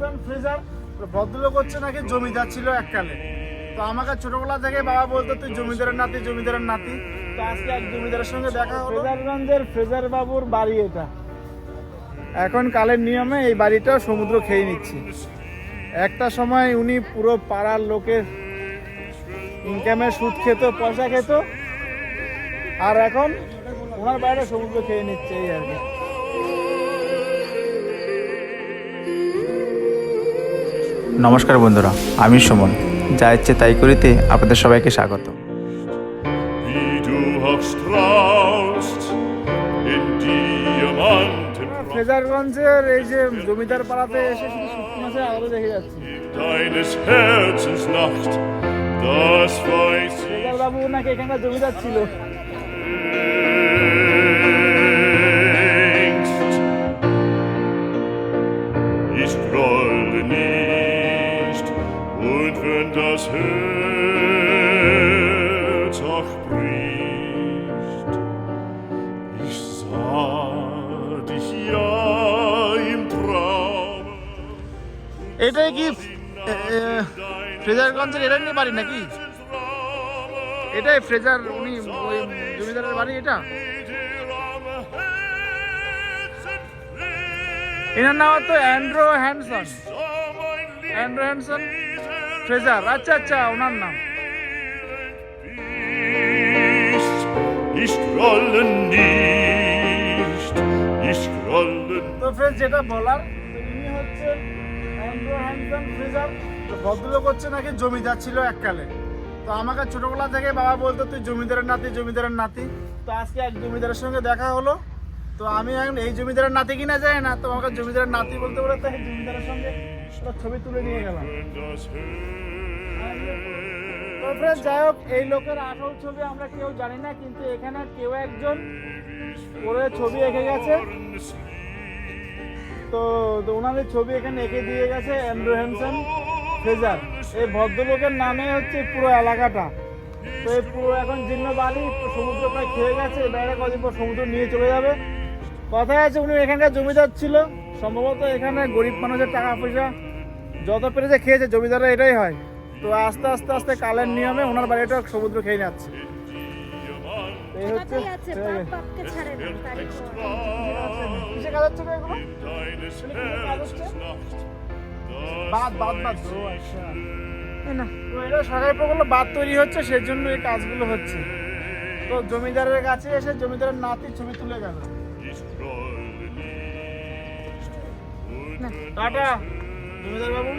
Handsome freezer ভদ্রলোক হচ্ছে নাকি জমিদার ছিল এককালে। তো আমাকে ছোটবেলা থেকে বাবা বলতো তুই জমিদারের নাতি জমিদারের নাতি। তো আজকে এক জমিদারের সঙ্গে দেখা হলো। ফ্রেজারগঞ্জের ফ্রেজার বাবুর বাড়ি এটা। এখন কালের নিয়মে এই বাড়িটা সমুদ্র খেয়ে নিচ্ছে। একটা সময় উনি পুরো পাড়ার লোকের ইনকামের সুদ খেত পয়সা খেত আর এখন ওনার বাইরে সমুদ্র খেয়ে নিচ্ছে এই আর কি। নমস্কার বন্ধুরা আমি সুমন। যা ইচ্ছে তাই করিতে আপনাদের সবাইকে স্বাগত। ফ্রেজারগঞ্জের এই যে জমিদার পাড়াতে এসে শুধু মাছের আলো দেখে যাচ্ছি। বাবু নাকি এখানকার জমিদার ছিল। এটাই কি ফ্রেজারগঞ্জের নিয়ে বাড়ি নাকি এটাই ফ্রেজার উনি ওই জমিদারের বাড়ি এটা এনার নাম তো Andrew Hanson Andrew Hanson Fraser আচ্ছা আচ্ছা ওনার নাম তো ফ্রেন্ড যেটা বলার ইনি হচ্ছে অ্যান্ড্রো হ্যানসন ভদ্রলোক হচ্ছে নাকি জমিদার ছিল এককালে। তো আমাকে ছোটবেলা থেকে বাবা বলতো, তুই জমিদারের নাতি জমিদারের নাতি। তো আজকে এক জমিদারের সঙ্গে দেখা হলো। তো আমি এখন এই জমিদারের নাতি কিনা যায় না, তো আমাকে জমিদারের নাতি বলতে বলে, তাই জমিদারের সঙ্গে ছবি তুলে নিয়ে গেলাম। যাই হোক, এই লোকের আসল ছবি আমরা কেউ জানি না, কিন্তু এখানে কেউ একজন করে ছবি এঁকে গেছে। তো ওনাদের ছবি এখানে এঁকে দিয়ে গেছে অ্যান্ড্রু হ্যানসন ফ্রেজার এই ভদ্রলোকের নামে হচ্ছে পুরো এলাকাটা। তো এই পুরো এখন জীর্ণ বালি সমুদ্র প্রায় খেয়ে গেছে, এবারে কদিন পর সমুদ্র নিয়ে চলে যাবে। কথায় আছে উনি এখানকার জমিদার ছিল। সম্ভবত এখানে গরিব মানুষের টাকা পয়সা যত পেরেছে খেয়েছে, জমিদাররা এটাই হয়। তো আস্তে আস্তে আস্তে কালের নিয়মে ওনার বাড়িটা সমুদ্র খেয়ে যাচ্ছে এই হচ্ছে কথাই আছে বাপ বাপকে ছাড়ে না তারই তো। কিসে কাজ হচ্ছে এগুলো? deines Herzens Nacht, বাদ বাদ বাদ ও আচ্ছা। এই না। এটা সরকারি প্রকল্প বাদ তৈরি হচ্ছে সেই জন্য এই কাজগুলো হচ্ছে। তো জমিদারের কাছে এসে জমিদারের নাতি ছবি তুলে গেল। টাটা জমিদার বাবু.